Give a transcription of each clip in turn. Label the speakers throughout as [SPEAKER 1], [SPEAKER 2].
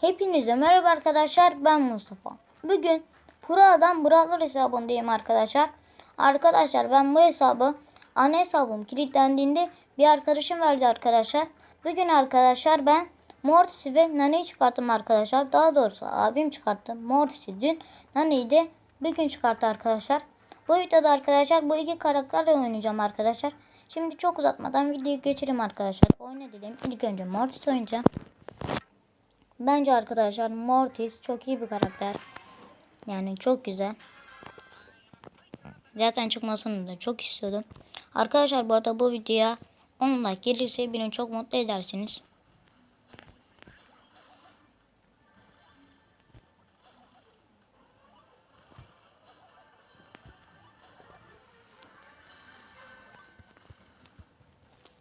[SPEAKER 1] Hepinize merhaba arkadaşlar ben Mustafa. Bugün Pro Adam Brawler hesabındayım arkadaşlar. Arkadaşlar ben bu hesabı ana hesabım kilitlendiğinde bir arkadaşım verdi arkadaşlar. Bugün arkadaşlar ben Mortis'i ve Nani'yi çıkarttım arkadaşlar. Daha doğrusu abim çıkarttı. Mortis'i dün Nani'yi de bugün çıkarttı arkadaşlar. Bu videoda arkadaşlar bu iki karakterle oynayacağım arkadaşlar. Şimdi çok uzatmadan videoyu geçelim arkadaşlar. Oyna dedim. İlk önce Mortis oynayacağım. Bence arkadaşlar Mortis çok iyi bir karakter. Yani çok güzel. Zaten çıkmasını da çok istiyordum. Arkadaşlar bu arada bu videoya 10 like gelirse beni çok mutlu edersiniz.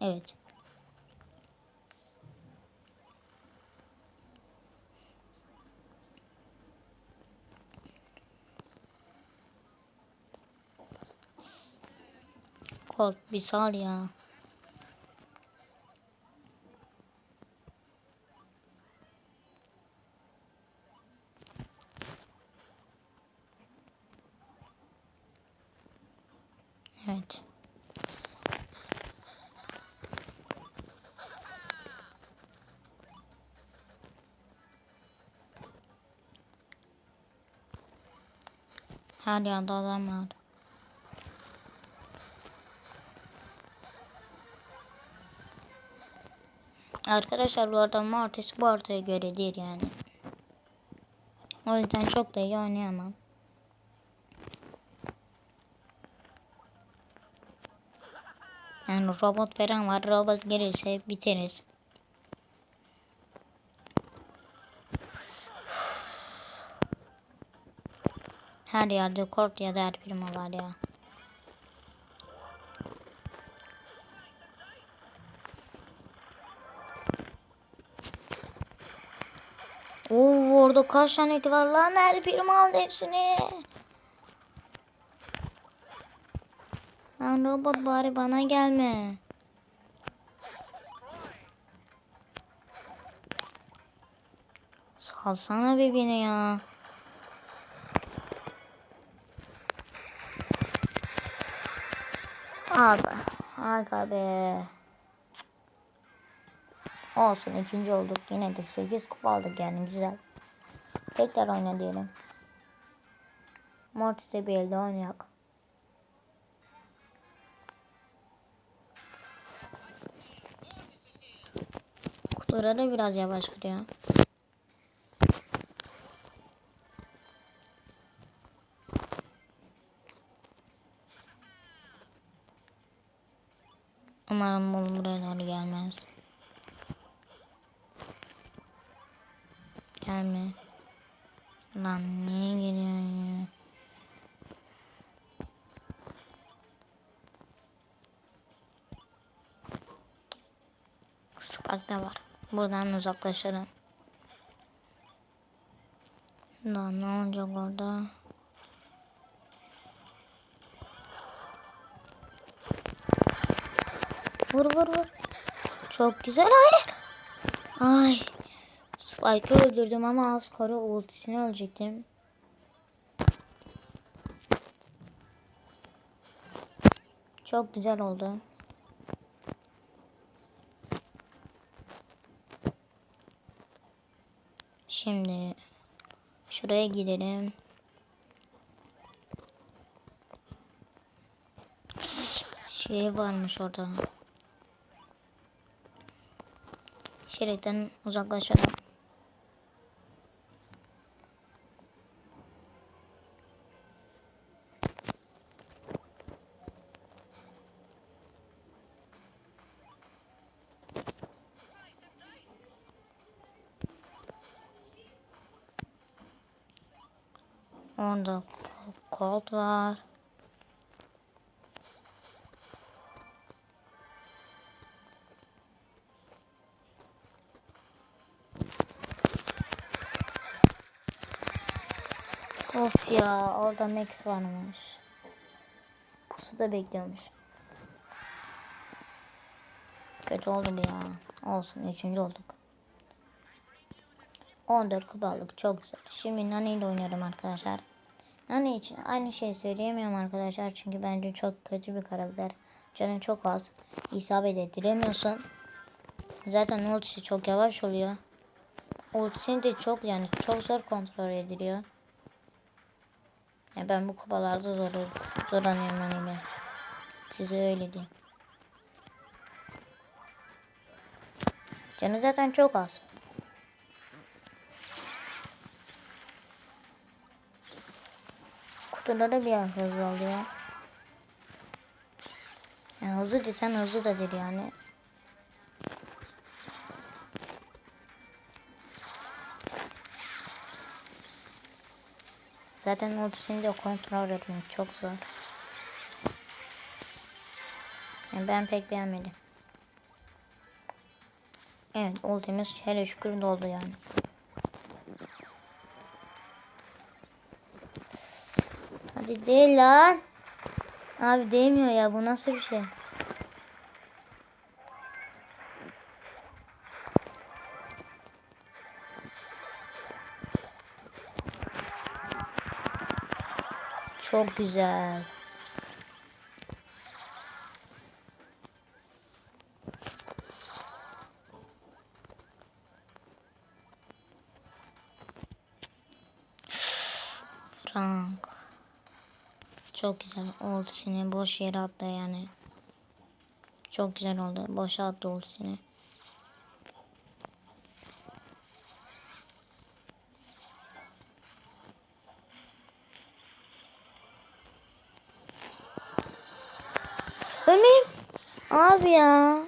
[SPEAKER 1] Evet. Kork bir sal ya. Evet. Her yerde adam var. Arkadaşlar bu arada Mortis bu haritaya göre değil yani. O yüzden çok da iyi oynayamam. Yani robot falan var. Robot gelirse biteriz. Her yerde kort ya da her prima var ya. Orada kaç tane var lan her birim aldı hepsini. Lan robot bari bana gelme. Salsana bir beni ya. Abi. Aga be. Olsun ikinci olduk. Yine de 8 kupa aldık yani güzel. Tekrar oyna diyelim. Mortis'e bir elde oynayak. Kutulara biraz yavaş gidiyor. Umarım bu buraya doğru gelmez. Gelme. Lan niye geliyor ya? Spark da var. Buradan uzaklaşalım. Lan ne olacak orada? Vur vur vur. Çok güzel. Hayır. Ay. Spike'ı öldürdüm ama az kara ultisini ölecektim. Çok güzel oldu. Şimdi şuraya gidelim. Şey varmış orada. Şeritten uzaklaşalım. Orada Colt var. Of ya orada Max varmış. Pusu da bekliyormuş. Kötü oldu bu ya. Olsun üçüncü olduk. 14 kupa aldık. Çok güzel. Şimdi Nani ile oynuyorum arkadaşlar. Nani için aynı şeyi söyleyemiyorum arkadaşlar. Çünkü bence çok kötü bir karakter. Canı çok az. İsabet ettiremiyorsun. Zaten ultisi çok yavaş oluyor. Ultisini de çok yani çok zor kontrol ediliyor. Ya ben bu kupalarda zor zorlanıyorum Nani Size öyle diyeyim. Canı zaten çok az. Kutuları bir hızlı oluyor. Yani hızlı desen hızlı da değil yani. Zaten ultisini de kontrol etmek çok zor. Yani ben pek beğenmedim. Evet ultimiz hele şükür doldu yani. Hadi değil lan. Abi değmiyor ya bu nasıl bir şey? Çok güzel. Frank. Çok güzel oldu seni boş yere attı yani. Çok güzel oldu. Boşa attı ultisini. Ölmeyeyim. Abi ya.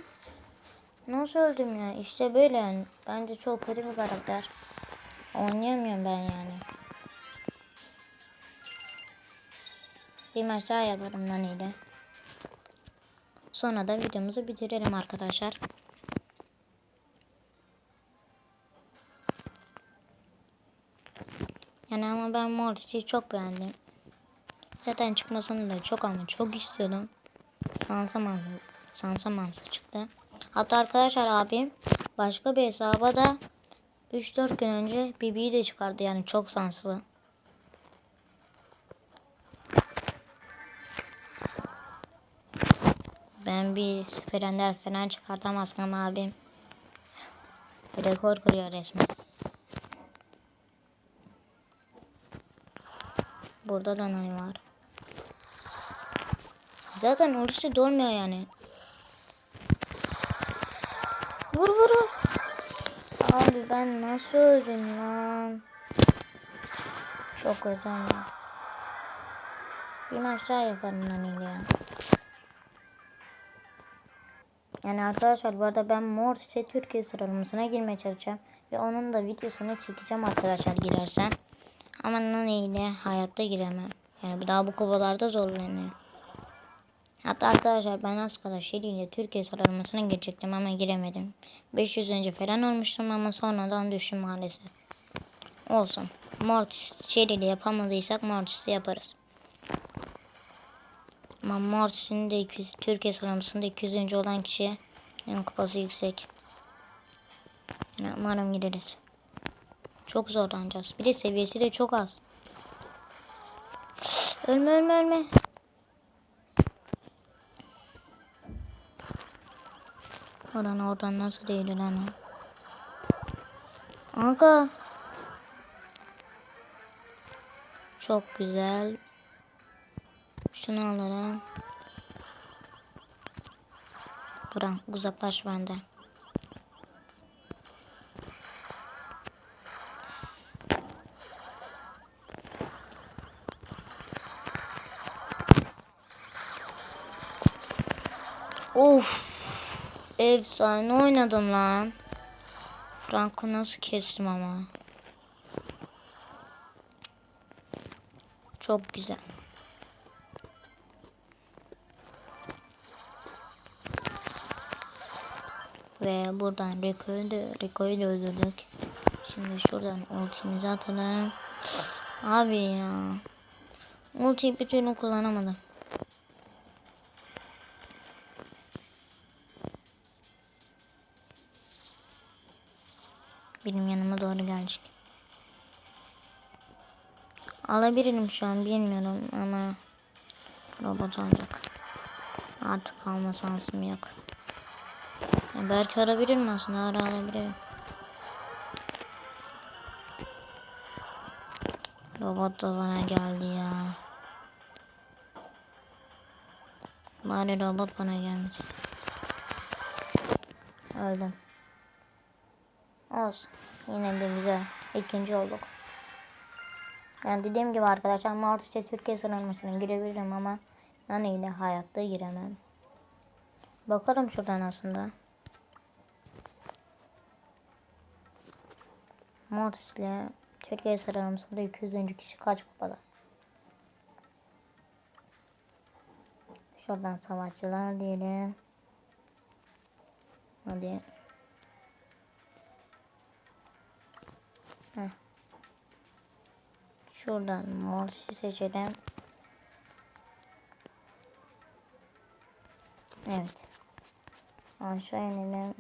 [SPEAKER 1] Nasıl öldüm ya? İşte böyle yani. Bence çok kötü bir karakter. Oynayamıyorum ben yani. Bir maç yaparım Nani ile. Sonra da videomuzu bitirelim arkadaşlar. Yani ama ben Mortis'i çok beğendim. Zaten çıkmasını da çok ama çok istiyordum. Sansa mansa, Sansa mansa çıktı. Hatta arkadaşlar abim başka bir hesaba da 3-4 gün önce Bibi'yi de çıkardı yani çok sanslı. Ben bir sıfır ender falan çıkartamazsam abim rekor kırıyor resmen. Burada da ne var? Zaten orası dolmuyor yani. Vur vur vur. Abi ben nasıl öldüm lan? Çok özledim. Bir maç daha yaparım ya. Yani arkadaşlar bu arada ben Mortis'e Türkiye sıralamasına girmeye çalışacağım. Ve onun da videosunu çekeceğim arkadaşlar girersem. Ama Nani hayatta giremem. Yani daha bu kovalarda zorlanıyor. Hatta arkadaşlar ben az kadar Şeli ile Türkiye sıralamasına girecektim ama giremedim. 500 önce falan olmuştum ama sonradan düştüm maalesef. Olsun. Mortis ile yapamadıysak Mortis'i yaparız. Ama Mortis'in de 200, Türkiye sıralamasında 200. olan kişi yani kupası yüksek. Yani umarım gireriz. Çok zorlanacağız. Bir de seviyesi de çok az. Ölme ölme ölme. Oradan oradan nasıl değil lan o? Aga. Çok güzel. Şunu alalım. Bırak uzaklaş benden. Of. Efsane oynadım lan. Franco nasıl kestim ama. Çok güzel. Ve buradan Rico'yu da, Rico'yu da öldürdük. Şimdi şuradan ultimizi atalım. Abi ya. Ultiyi türlü kullanamadım. Benim yanıma doğru gelecek. Alabilirim şu an bilmiyorum ama robot olacak. Artık alma şansım yok. Ya belki alabilirim aslında ara alabilirim. Robot da bana geldi ya. Bari robot bana gelmeyecek. Öldüm. Olsun. Yine de güzel. İkinci olduk. Yani dediğim gibi arkadaşlar Mortis'te Türkiye sıralamasına girebilirim ama Nani ile hayatta giremem. Bakalım şuradan aslında. Mortis ile Türkiye sıralamasında 200. kişi kaç kupada? Şuradan savaşçılar diyelim. Hadi. Heh. Şuradan Morsi seçelim. Evet. Aşağı inelim.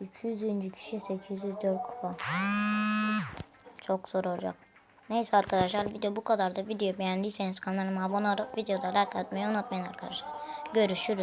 [SPEAKER 1] 200. kişi 804 kupa. Çok zor olacak. Neyse arkadaşlar video bu kadar da video beğendiyseniz kanalıma abone olup videoda like atmayı unutmayın arkadaşlar. Görüşürüz.